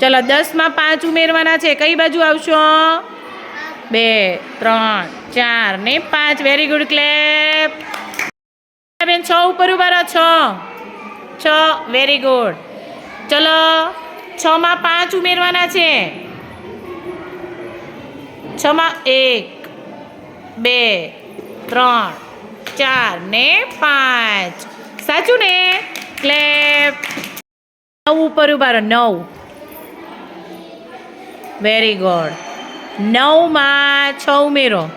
ચલો દસમાં પાંચ ઉમેરવાના છે. કઈ બાજુ આવશો? બે, ત્રણ, ચાર ને પાંચ. વેરી ગુડ ક્લેપ બેન, છ ઉપર ઊભા રહો, છ. છ વેરી ગુડ ચલો, છમાં પાંચ ઉમેરવાના છે. છમાં એક, બે, ત્રણ, ચાર ને પાંચ. સાચું ને? ક્લેપ નવ ઉપર ઊભા રહો, નવ. વેરી ગુડ નવમાં છ ઉમેરો.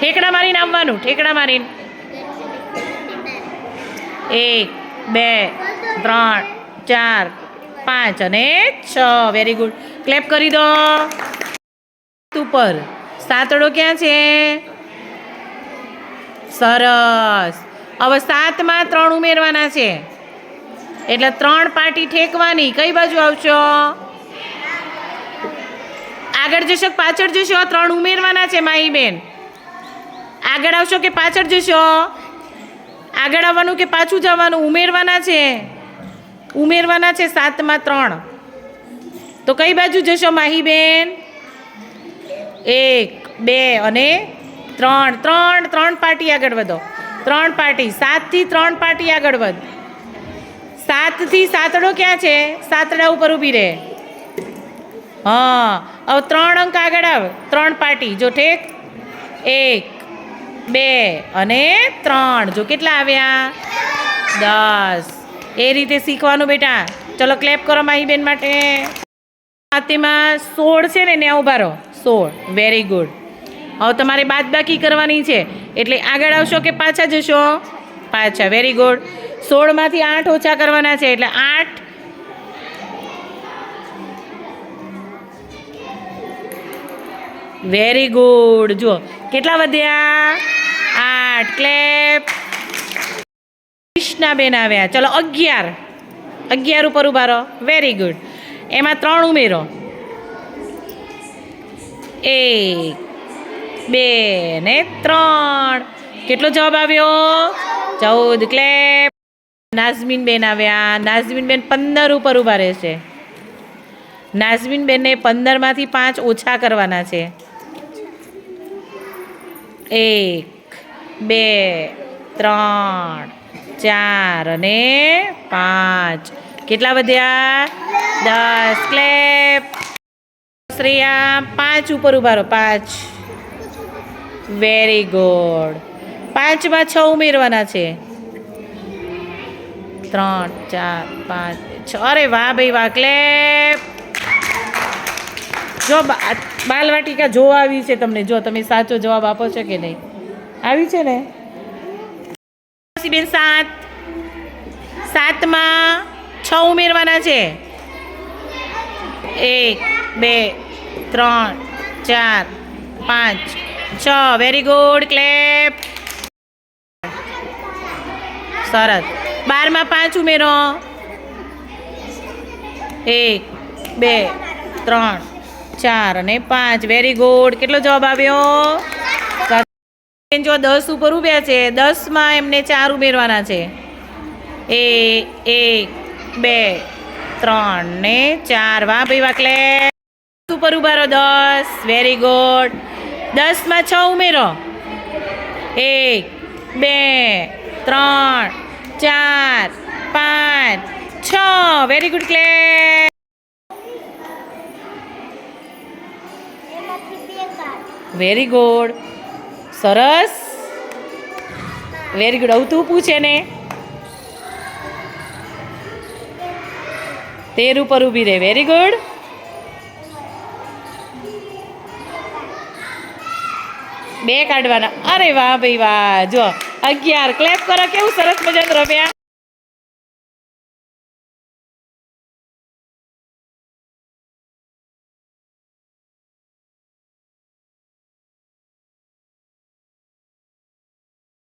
ઠેકડા મારીને આવવાનું, ઠેકડા મારીને. એક, બે, ત્રણ, ચાર, પાંચ અને છ. વેરી ગુડ ક્લેપ કરી દો. ઉપર. સાતડો ક્યાં છે? સરસ. હવે સાતમાં ત્રણ ઉમેરવાના છે. એટલે ત્રણ પાટી ઠેકવાની. કઈ બાજુ આવશો? આગળ જશો કે પાછળ જશો? ત્રણ ઉમેરવાના છે માહી બેન આગળ આવશો કે પાછળ જશો? આગળ આવવાનું કે પાછું જવાનું? ઉમેરવાના છે. ઉમેરવાના છે સાતમાં ત્રણ. તો કઈ બાજુ જશો માહી બેન એક, બે અને ત્રણ. ત્રણ ત્રણ પાર્ટી આગળ વધો. ત્રણ પાર્ટી સાતથી ત્રણ પાર્ટી આગળ વધ. સાતથી સાતડો ક્યાં છે? સાતડા ઉપર ઊભી રહે. હા, હવે ત્રણ અંક આગળ આવ. ત્રણ પાર્ટી. જો ઠેક? એક, બે અને ત્રણ. જો કેટલા આવ્યા? દસ. એ રીતે શીખવાનું બેટા. ચલો ક્લેપ કરો માહી બેન માટે. તેમાં સોળ છે ને ત્યાં ઊભા રહો. સોળ. વેરી ગુડ હવે તમારે બાદબાકી કરવાની છે. એટલે આગળ આવશો કે પાછા જશો? પાછા. વેરી ગુડ સોળમાંથી આઠ ઓછા કરવાના છે, એટલે આઠ વેરી ગુડ જુઓ, કેટલા વધ્યા? આઠ. ક્લેપ. કૃષ્ણાબેન આવ્યા. ચલો, અગિયાર. અગિયાર ઉપર ઊભા રહો. વેરી ગુડ એમાં ત્રણ ઉમેરો. એક, બે ને ત્રણ. કેટલો જવાબ આવ્યો? ચૌદ. ક્લેપ. નાઝમીન બેન આવ્યા. નાઝમીન બેન પંદર ઉપર ઊભા રહેશે નાઝમીન બેનને પંદરમાંથી પાંચ ઓછા કરવાના છે. એક, બે, ત્રણ, ચાર અને પાંચ. કેટલા વધ્યા? દસ. ક્લેપ. શ્રેયા, પાંચ ઉપર ઊભા રહો. પાંચ. Very good. પાંચમાં છ ઉમેરવાના છે. ત્રણ, ચાર, પાંચ, છ. અરે વાહ ભાઈ વાહ, ક્લેપ. જો બાલવાટિકા જોવા આવી છે તમને. જો તમે સાચો જવાબ આપો છો કે નહીં? આવી છે ને? બેન સાત. સાતમાં છ ઉમેરવાના છે. એક, બે, ત્રણ, ચાર, પાંચ, છ. Very good clap. સરસ. બારમાં પાંચ ઉમેરો. એક, બે, ત્રણ, ચાર અને પાંચ. વેરી ગુડ કેટલો જવાબ આવ્યો. જો દસ ઉપર ઉભ્યા છે, દસમાં એમને ચાર ઉમેરવાના છે. એ, એક, બે, ત્રણ ને ચાર. વાહ ભાઈ વાકલે ઉપર ઊભા રહો, દસ. વેરી ગુડ દસમાં છ ઉમેરો. એક, બે, ત્રણ ચાર પાંચ છ. Very good clap very good સરસ. વેરી ગુડ આવું તું પૂછે ને. તેર ઉપર ઊભી રહે. વેરી ગુડ બે કાઢવાના. અરે વાહ ભાઈ વાહ. જો. અગિયાર. ક્લેપ કરો કેવું સરસ મજાનું રમ્યા?